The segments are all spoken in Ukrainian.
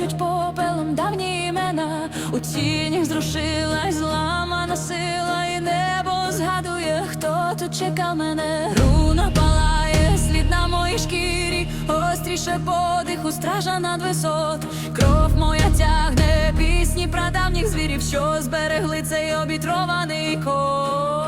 кличуть попелом давні імена. У тінях зрушилась зламана сила, і небо згадує, хто тут чекав мене. Руна палає, слід на моїй шкірі, остріше подиху, стража над висот. Кров моя тягне пісні прадавніх звірів, що зберегли цей обітрований кот.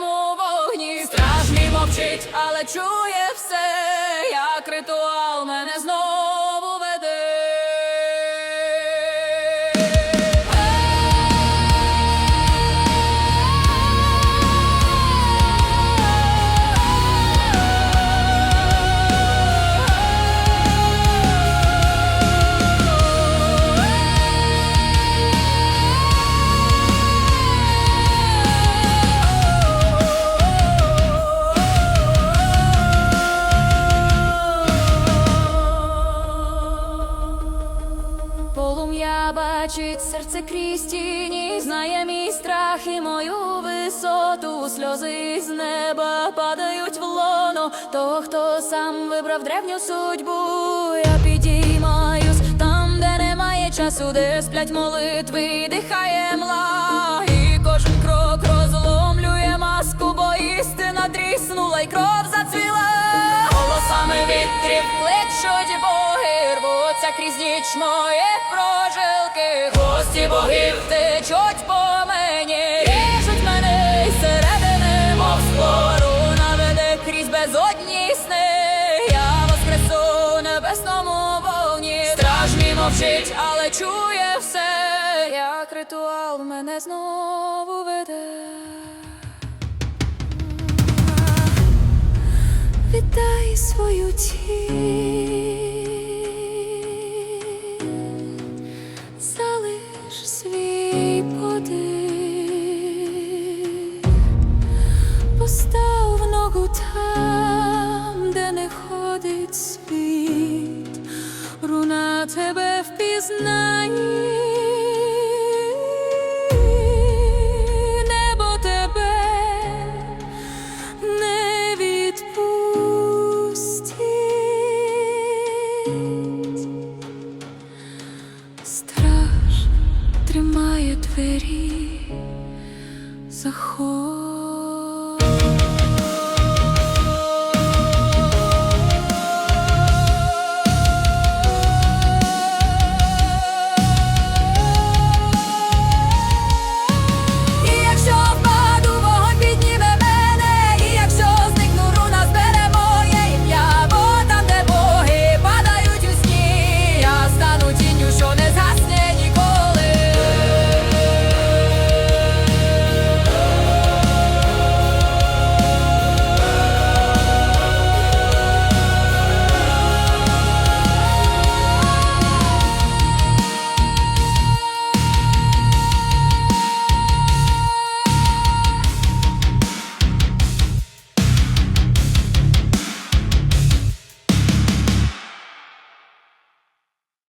Небесному вогні, страж мій мовчить, але чує все, як ритуал мене бачить серце крізь тіні, знає мій страх і мою висоту. Сльози з неба падають в лоно. То, хто сам вибрав древню судьбу, я підіймаюсь там, де немає часу, де сплять молитви, дихає мла, і кожен крок розломлює маску, бо істина тріснула, й кров зацвіла. Крізь ніч мої прожилки. Гості богів течуть по мені, ріжуть мене із середини, мов скло. Руна веде крізь безодні сни. Я воскресу у небесному вогні. Страж мій мовчить, але чує все, як ритуал мене знову веде. Віддай свою тінь, свій подих, ногу там, де не ходить світ, руна тебе впізнає.